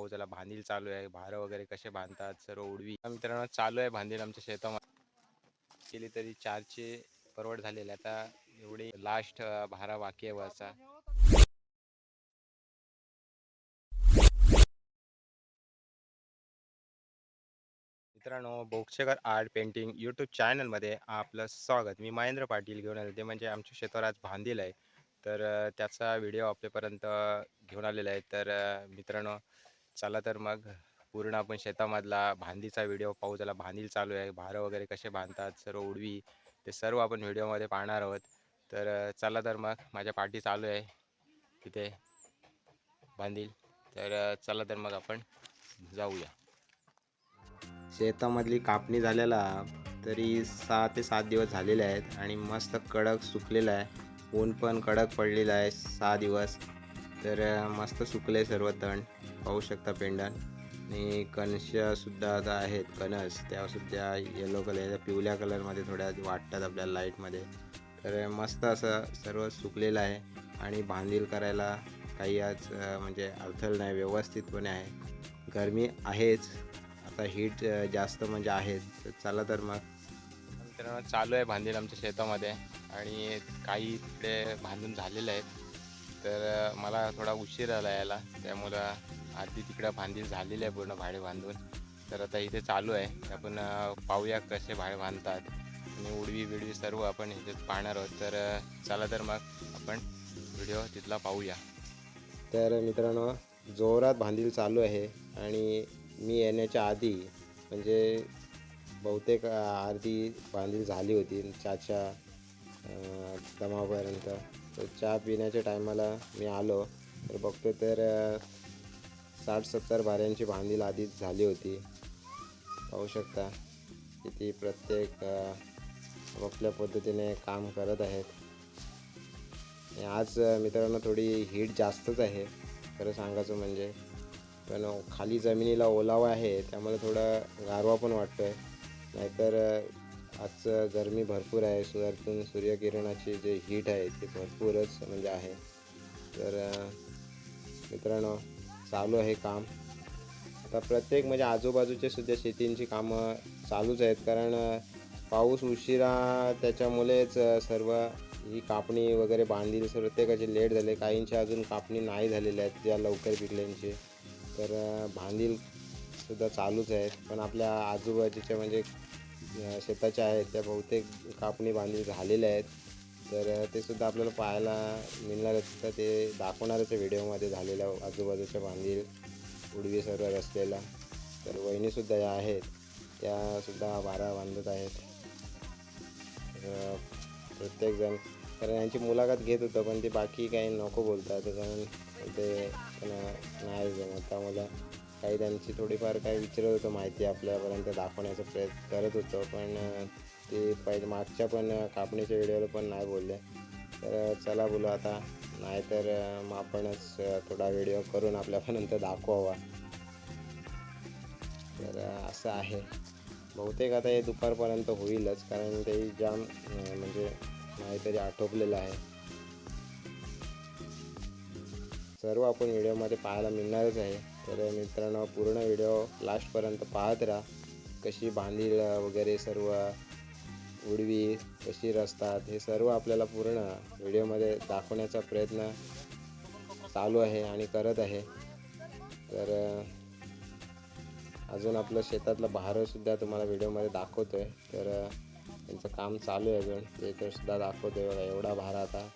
पाहू त्याला बांधील चालू आहे भारं वगैरे कसे बांधतात सर्व उडवी. मित्रांनो चालू आहे बांधील आमच्या शेतामध्ये. केली तरी चारशे परवड झालेले. आता एवढे लास्ट भारा बाकी आहे वरचा. मित्रांनो बोक्षेकर आर्ट पेंटिंग यूट्यूब चॅनलमध्ये आपलं स्वागत. मी महेंद्र पाटील घेऊन आले. ते म्हणजे आमच्या शेतावर आज बांधील आहे. तर त्याचा व्हिडिओ आपल्यापर्यंत घेऊन आलेला आहे. तर मित्रांनो चला तर मग पूर्ण आपण शेतामधला भांदीचा व्हिडिओ पाहू. त्याला भांदील चालू आहे. भारं वगैरे कसे बांधतात सर्व उडवी ते सर्व आपण व्हिडिओमध्ये पाहणार आहोत. तर चला तर मग माझ्या पाठी चालू आहे. तिथे बांधील तर चला तर मग आपण जाऊया. शेतामधली कापणी झालेला तरी सहा ते सात दिवस झालेले आहेत आणि मस्त कडक सुकलेला आहे. ऊन पण कडक पडलेलं आहे सहा दिवस. तर मस्त सुकले सर्व तण. पाहू शकता पेंडन आणि कणससुद्धा आता आहेत कणस. त्यासुद्धा येलो कलर पिवळ्या कलरमध्ये थोड्या वाटतात आपल्याला लाईटमध्ये तर मस्त असं सर्व सुकलेलं आहे. आणि बांधील करायला काही आज म्हणजे अडथळ नाही व्यवस्थितपणे आहे. गरमी आहेच. आता हीट जास्त म्हणजे आहेच तर चला तर मग. मित्रांनो चालू आहे बांधील आमच्या शेतामध्ये. आणि काही तिकडे बांधून झालेलं आहेत. तर मला थोडा उशीर आला यायला. त्यामुळं आधी तिकडं बांधील झालेली आहे पूर्ण भाडे बांधून. तर आता इथे चालू आहे. आपण पाहूया कसे भाडे बांधतात. आणि उडवी बिडवी सर्व आपण इथेच पाहणार आहोत. तर चला तर मग आपण व्हिडिओ तिथला पाहूया. तर मित्रांनो जोरात बांधील चालू आहे. आणि मी येण्याच्या आधी म्हणजे बहुतेक अर्धी बांधील झाली होती. चहाच्या दमापर्यंत. तर चहा पिण्याच्या टायमाला मी आलो. तर बघतो तर साठ सत्तर भाऱ्यांची बांधील आधीच झाली होती. पाहू शकता किती प्रत्येक आपल्या आपापल्या पद्धतीने काम करत आहेत. आणि आज मित्रांनो थोडी हीट जास्तच आहे. खरं सांगायचं म्हणजे. पण खाली जमिनीला ओलावा आहे त्यामुळे थोडं गारवा पण वाटतो आहे नाहीतर आजचं आज गरमी भरपूर आहे. सूर्यातून सूर्यकिरणाची जे हीट आहे ती भरपूरच म्हणजे आहे. तर मित्रांनो चालू आहे काम. आता प्रत्येक म्हणजे आजूबाजूचे सुद्धा शेतींची कामं चालूच आहेत. कारण पाऊस उशिरा त्याच्यामुळेच सर्व ही कापणी वगैरे बांधील. सर्व प्रत्येकाचे लेट झाले. काहींचे अजून कापणी नाही झालेल्या आहेत ज्या लवकर पिकल्यांची. तर बांधील सुद्धा चालूच आहेत. पण आपल्या आजूबाजूच्या म्हणजे शेताच्या आहेत त्या बहुतेक कापणी बांधील झालेल्या आहेत. तर ते सुद्धा आपल्याला पाहायला मिळणार आहेत तर ते दाखवणारच व्हिडिओमध्ये झालेल्या आजूबाजूच्या बांधील उडवी सर्व असलेला तर वहिनीसुद्धा या आहेत. त्यासुद्धा वारा बांधत आहेत. तर प्रत्येकजण. कारण यांची मुलाखत घेत होतं पण ते बाकी काही नको बोलतात. त्याच्यामुळे ते पण नाही जमत. त्यामुळे काही त्यांची थोडीफार काही विचारत होतं माहिती आपल्यापर्यंत दाखवण्याचा प्रयत्न करत होतो. पण ते पहिले मागच्या पण कापणीच्या व्हिडिओला पण नाही बोलले. तर चला बोलू आता. नाहीतर मग आपणच थोडा व्हिडिओ करून आपल्यापर्यंत दाखवावा. तर असं आहे. बहुतेक आता हे दुपारपर्यंत होईलच कारण ते जाम म्हणजे नाहीतरी आटोपलेलं आहे. सर्व आपण व्हिडिओमध्ये पाहायला मिळणारच आहे. तर मित्रांनो पूर्ण व्हिडिओ लास्टपर्यंत पाहत राहा. कशी बांधील वगैरे सर्व उडवी कशी रचतात हे सर्व आपल्याला पूर्ण व्हिडिओमध्ये दाखवण्याचा प्रयत्न चालू आहे आणि करत आहे. तर अजून आपलं शेतातलं भारसुद्धा तुम्हाला व्हिडिओमध्ये दाखवतो आहे तर त्यांचं काम चालू आहे अजून. ते तर सुद्धा दाखवतो आहे एवढा भार आता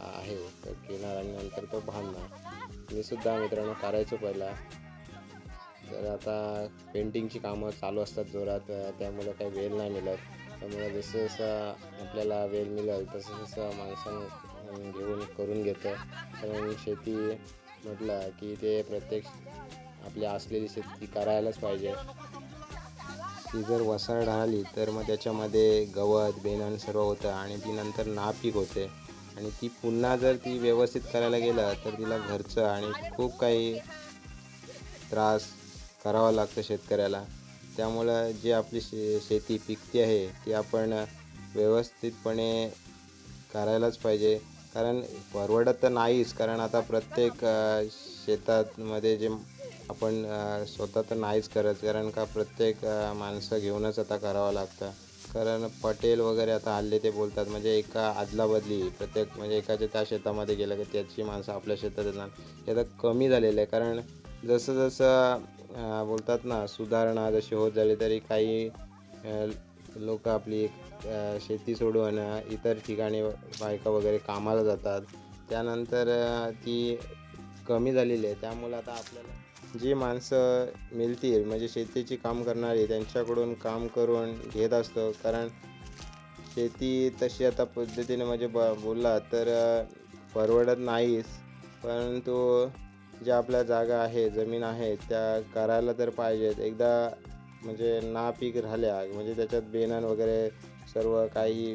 आहे. तर किनार आणि नंतर तो बांधणार. मी सुद्धा मित्रांनो करायचो पहिला. तर आता पेंटिंगची कामं चालू असतात जोरात त्यामुळे काही वेळ नाही मिळत. त्यामुळे जसं जसं आपल्याला वेळ मिळेल तसं तसं माणसानं घेऊन करून घेतं कारण शेती म्हटलं की ते प्रत्येक आपली असलेली शेती करायलाच पाहिजे. ती जर वसाळ राहिली तर मग त्याच्यामध्ये गवत बेनन सर्व होतं आणि ती नंतर नापीक होते. आणि ती पुन्हा जर ती व्यवस्थित करायला गेलं तर तिला घरचं आणि खूप काही त्रास करावा लागतं शेतकऱ्याला. त्यामुळं जी आपली शे शेती पिकते आहे ती आपण व्यवस्थितपणे करायलाच पाहिजे. कारण परवडत तर नाहीच. कारण आता प्रत्येक शेतामध्ये जे आपण स्वतः तर नाहीच करत. कारण का प्रत्येक माणसं घेऊनच आता करावं लागतं. कारण पटेल वगैरे आता हल्ले ते बोलतात म्हणजे एका आदलाबदली प्रत्येक म्हणजे एकाच्या त्या शेतामध्ये गेलं की त्याची माणसं आपल्या शेतात येणार हे आता कमी झालेलं आहे. कारण जसं जसं बोलतात ना सुधारणा जशी होत झाली तरी काही लोक आपली शेती सोडून इतर ठिकाणी बायका वगैरे कामाला जातात. त्यानंतर ती कमी झालेली आहे. त्यामुळे आता आपल्याला जी माणसं मिळतील म्हणजे शेतीची काम करणारी त्यांच्याकडून काम करून घेत असतो. कारण शेती तशी आता पद्धतीने म्हणजे ब बोलला तर परवडत नाहीच. परंतु ज्या आपल्या जागा आहे जमीन आहे त्या करायला तर पाहिजेत. एकदा म्हणजे नापीक राहिल्या म्हणजे त्याच्यात बेनन वगैरे सर्व काही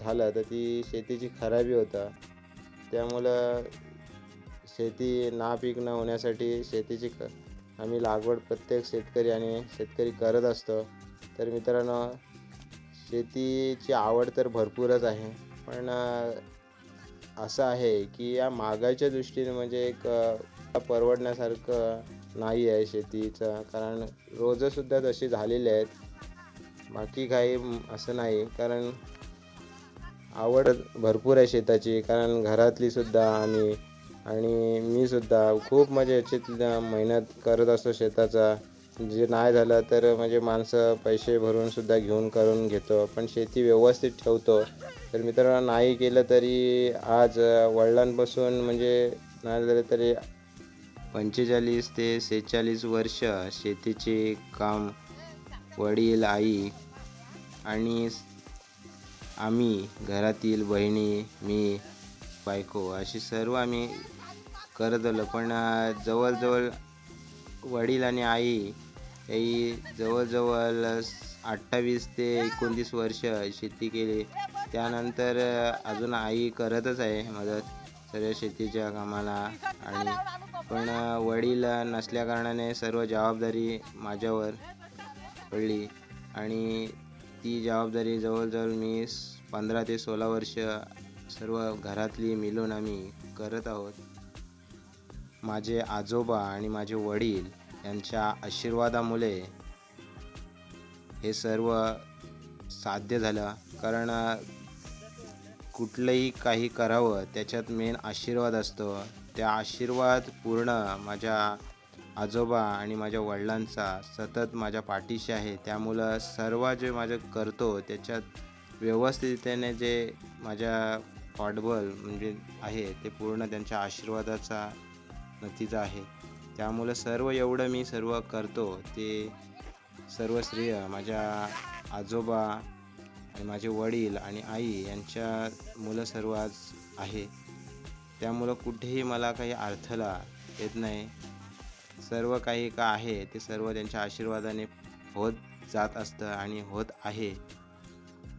झालं तर ती शेतीची खराबी होतं. त्यामुळं शेती नापीक न होण्यासाठी शेतीची क आम्ही लागवड प्रत्येक शेतकरी आणि शेतकरी करत असतो. तर मित्रांनो शेतीची आवड तर भरपूरच आहे. पण असं आहे की या महागाईच्या दृष्टीने म्हणजे एक परवडण्यासारखं नाही आहे शेतीचं. कारण रोजंसुद्धा तशी झालेली आहेत. बाकी काही असं नाही. कारण आवड भरपूर आहे शेताची. कारण घरातलीसुद्धा आणि आम्ही आणि मी सुद्धा खूप म्हणजे याच्यात मेहनत करत असतो शेताचा. जे नाही झालं तर म्हणजे माणसं पैसे भरून सुद्धा घेऊन करून घेतो. पण शेती व्यवस्थित ठेवतो. तर मित्रांनो नाही केलं तरी आज वडिलांपासून म्हणजे नाही झालं तरी पंचेचाळीस ते सेहेचाळीस वर्ष शेतीचे काम वडील आई आणि आम्ही घरातील बहिणी मी बायको अशी सर्व आम्ही करत आलो. पण जवळजवळ वडील आणि आई ही जवळजवळ अठ्ठावीस ते एकोणतीस वर्ष शेती केली. त्यानंतर अजून आई करतच आहे मदत. सर्व शेतीच्या कामाला आणि पण वडील नसल्याकारणाने सर्व जबाबदारी माझ्यावर पडली आणि ती जबाबदारी जवळजवळ मी स- पंधरा ते सोळा वर्ष सर्व घरातली मिळून आम्ही करत आहोत. माझे आजोबा आणि माझे वडील यांच्या आशीर्वादामुळे हे सर्व साध्य झालं. कारण कुठलंही काही करावं त्याच्यात मेन आशीर्वाद असतो. त्या आशीर्वाद पूर्ण माझ्या आजोबा आणि माझ्या वडिलांचा सतत माझ्या पाठीशी आहे. त्यामुळं सर्व जे माझं करतो त्याच्यात व्यवस्थिततेने जे माझ्या पाठबळ म्हणजे आहे ते पूर्ण त्यांच्या आशीर्वादाचा नतीजा आहे. त्यामुळं सर्व एवढं मी सर्व करतो ते सर्व श्रेय माझ्या आजोबा आणि माझे वडील आणि आई यांच्या मुलं सर्व आज आहे. त्यामुळं कुठेही मला काही अडथळा येत नाही. सर्व काही का आहे ते सर्व त्यांच्या आशीर्वादाने होत जात असतं आणि होत आहे.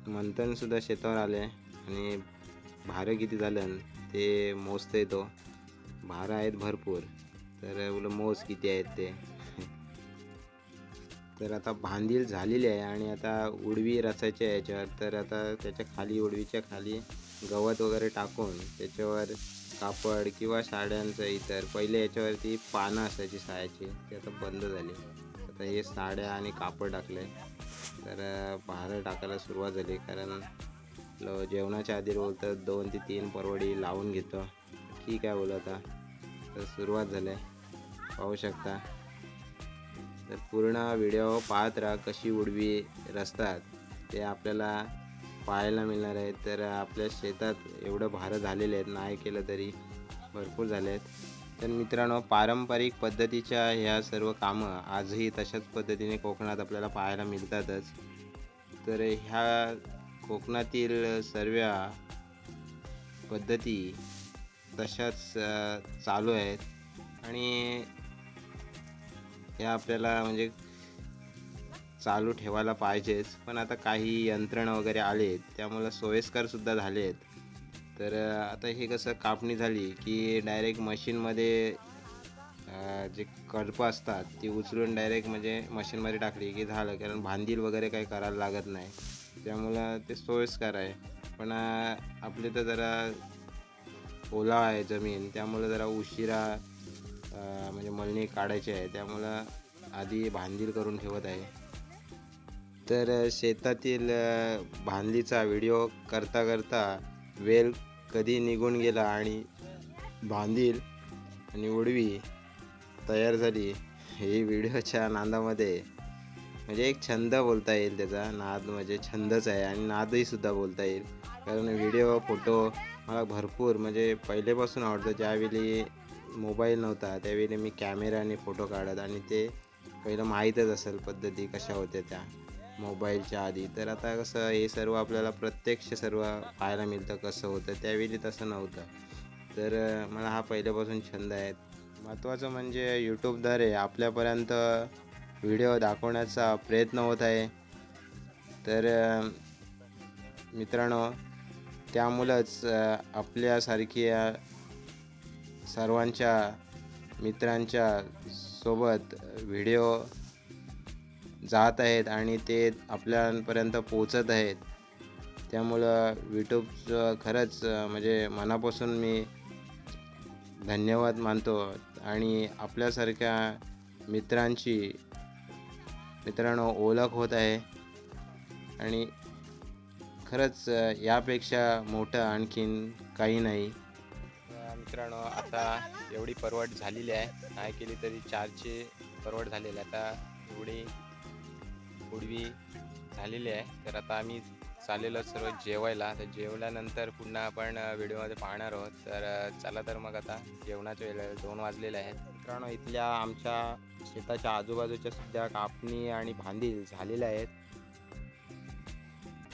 मंथनसुद्धा शेतावर आले आणि भारं किती झालं ते मोजतं येतो भारं आहेत भरपूर. तर उलं मोज किती आहेत ते? तर आता भांदील झालेली आहे आणि आता उडवी रचायची आहे याच्यावर. तर आता त्याच्याखाली उडवीच्या खाली गवत वगैरे टाकून त्याच्यावर कापड किंवा साड्यांचं इतर पहिले याच्यावरती पानं असायची सायाची ती आता बंद झाली. आता हे साड्या आणि कापड टाकले तर अं, भारं टाकायला सुरुवात झाली. कारण लो जेवणाच्या आधी बोलतात दोन ते तीन परवडी लावून घेतो. ठीक आहे बोलू आता. तर सुरुवात झाली. आहे पाहू शकता. तर पूर्ण व्हिडिओ पाहत राहा कशी उडवी रचतात. ते आपल्याला पाहायला मिळणार आहे. तर आपल्या शेतात एवढं भारं झालेले आहेत. नाही केलं तरी भरपूर झाले आहेत. तर मित्रांनो पारंपरिक पद्धतीच्या ह्या सर्व कामं आजही तशाच पद्धतीने कोकणात आपल्याला पाहायला मिळतातच. तर ह्या कोकणातील सर्व पद्धती तशाच चालू आहेत. आणि ह्या आपल्याला म्हणजे चालू ठेवायला पाहिजेच. पण आता काही यंत्रणं वगैरे आलेत त्यामुळं सोयीस्करसुद्धा झाले आहेत तर आता हे कसं कापणी झाली की डायरेक्ट मशीनमध्ये जे कडपं असतात ती उचलून डायरेक्ट म्हणजे मशीनमध्ये टाकली की झालं. कारण भांदील वगैरे काही करायला लागत नाही. त्यामुळं ते सोयीस्कर आहे. पण आपले तर जरा ओला आहे जमीन. त्यामुळं जरा उशिरा म्हणजे मळणी काढायची आहे. त्यामुळं आधी भांदील करून ठेवत आहे. तर शेतातील अं, व्हिडिओ करता करता वेल कधी निघून गेला आणि भांदील आणि उडवी तयार झाली ही व्हिडिओच्या नादामध्ये म्हणजे एक छंद बोलता येईल त्याचा. नाद म्हणजे छंदच आहे आणि नादही सुद्धा बोलता येईल. कारण व्हिडिओ फोटो मला भरपूर म्हणजे पहिलेपासून आवडतं. ज्यावेळी मोबाईल नव्हता. त्यावेळी मी कॅमेराने फोटो काढत आणि ते पहिलं माहीतच असेल पद्धती कशा होत्या त्या मोबाईलच्या आधी. तर आता कसं हे सर्व आपल्याला प्रत्यक्ष सर्व पाहायला मिळतं कसं होतं. त्यावेळी तसं नव्हतं. तर मला हा पहिल्यापासून छंद आहे. महत्त्वाचं म्हणजे यूट्यूबद्वारे आपल्यापर्यंत व्हिडिओ दाखवण्याचा प्रयत्न होत आहे. तर मित्रांनो त्यामुळंच आपल्यासारखी सर्वांच्या मित्रांच्या सोबत व्हिडिओ जात आहेत आणि ते आपल्यापर्यंत पोचत आहेत. त्यामुळं यूट्यूबचं खरंच म्हणजे मनापासून मी धन्यवाद मानतो आणि आपल्यासारख्या मित्रांची मित्रांनो ओळख होत आहे. आणि खरंच यापेक्षा मोठं आणखीन काही नाही. मित्रांनो आता एवढी परवड झालेली आहे. नाही केली तरी चारशे परवड झालेली आहे. आता एवढी उडवी झालेली आहे. तर आता आम्ही चाललेलो सर्व जेवायला. तर जेवल्यानंतर पुन्हा आपण व्हिडिओमध्ये पाहणार आहोत. तर चला तर मग आता जेवणाच्या वेळेला दोन वाजलेले आहेत. मित्रांनो इथल्या आमच्या शेताच्या आजूबाजूच्या सुद्धा कापणी आणि भांदील झालेल्या आहेत.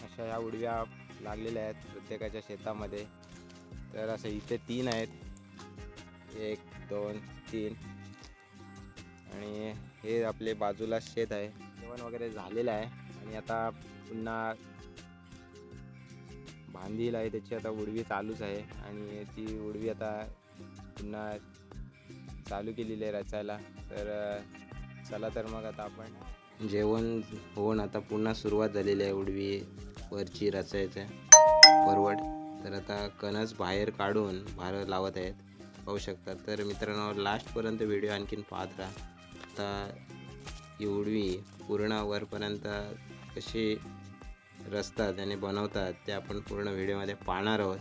अशा या उडव्या लागलेल्या आहेत प्रत्येकाच्या शेतामध्ये. तर असं इथे तीन आहेत एक दोन तीन आणि हे आपले बाजूला शेत आहे. जेवण वगैरे झालेलं आहे. आणि आता पुन्हा भांदील आहे. त्याची आता उडवी चालूच आहे. आणि ती उडवी आता पुन्हा चालू केलेली आहे रचायला. तर चला तर मग आता आपण जेवण होऊन आता पुन्हा सुरुवात झालेली आहे उडवी वरची रचायचं. परवड. तर आता कणस बाहेर काढून बाहेर लावत आहेत. पाहू शकतात तर मित्रांनो लास्टपर्यंत व्हिडिओ आणखीन पाहत राहा. आता ही उडवी पूर्ण वरपर्यंत कशी रचतात आणि बनवतात ते आपण पूर्ण व्हिडिओमध्ये पाहणार आहोत.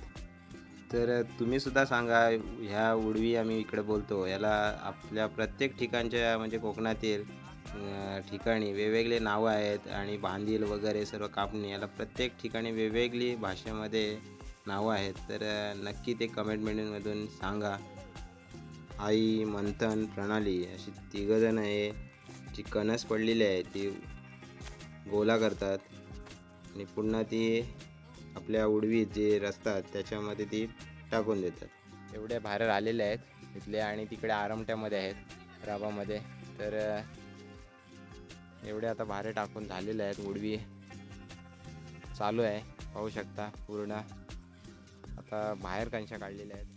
तर तुम्हीसुद्धा सांगा ह्या उडवी आम्ही इकडे बोलतो. याला आपल्या प्रत्येक ठिकाणच्या म्हणजे कोकणातील ठिकाणी वेगवेगळे नावं आहेत आणि बांधील वगैरे सर्व कापणी याला प्रत्येक ठिकाणी वेगवेगळी भाषेमध्ये नावं आहेत तर नक्की ते कमेंटमेंटमधून सांगा. आई मंथन प्रणाली अशी तिघंजणं आहे जी कणस पडलेली आहे ती गोला करतात. आणि पुन्हा ती आपल्या उडवीत जे रचतात त्याच्यामध्ये ती टाकून देतात. एवढ्या बाहेर आलेल्या आहेत इथले आणि तिकडे आरमट्यामध्ये आहेत राबामध्ये. तर एवढे आता बाहेर टाकून झालेले आहेत उडवी चालू आहे पाहू शकता पूर्ण. आता बाहेर कणशा काढलेल्या आहेत.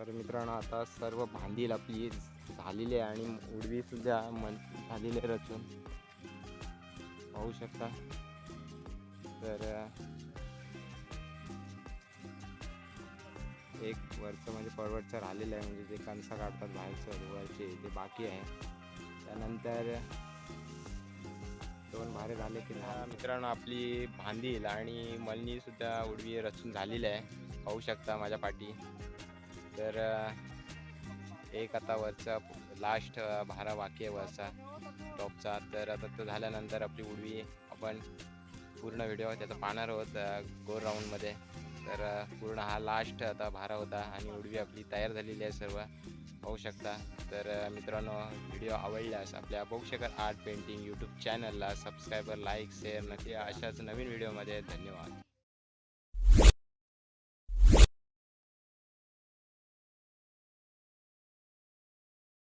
तर मित्रांनो आता सर्व भांडील आपली झालेली आहे आणि उडवीसुद्धा मन झालेली आहे रचून. पाहू शकता. तर एक वरचं म्हणजे परवडचं राहिलेलं आहे म्हणजे जे कणसा काढतात बाहेरचं वरचे ते बाकी आहे. त्यानंतर दोन भारे झाले की झालं. मित्रांनो आपली भांदील आणि मलनीसुद्धा उडवी रचून झालेली आहे. पाहू शकता माझ्या पाठी. तर एक आता वरचा लास्ट भारा बाकी आहे वरचा टॉपचा तर आता तो झाल्यानंतर आपली उडवी आपण पूर्ण व्हिडिओ त्याचा पाहणार आहोत गोल राऊंडमध्ये तर पूर्ण हा लास्ट आता भारा होता आणि उडवी आपली तयार झालेली आहे सर्व. पाहू शकता. तर मित्रांनो व्हिडिओ आवडल्यास आपल्या बघू आर्ट पेंटिंग यूट्यूब चॅनलला सबस्क्रायबर लाईक शेअर नक्की अशाच नवीन व्हिडिओमध्ये धन्यवाद.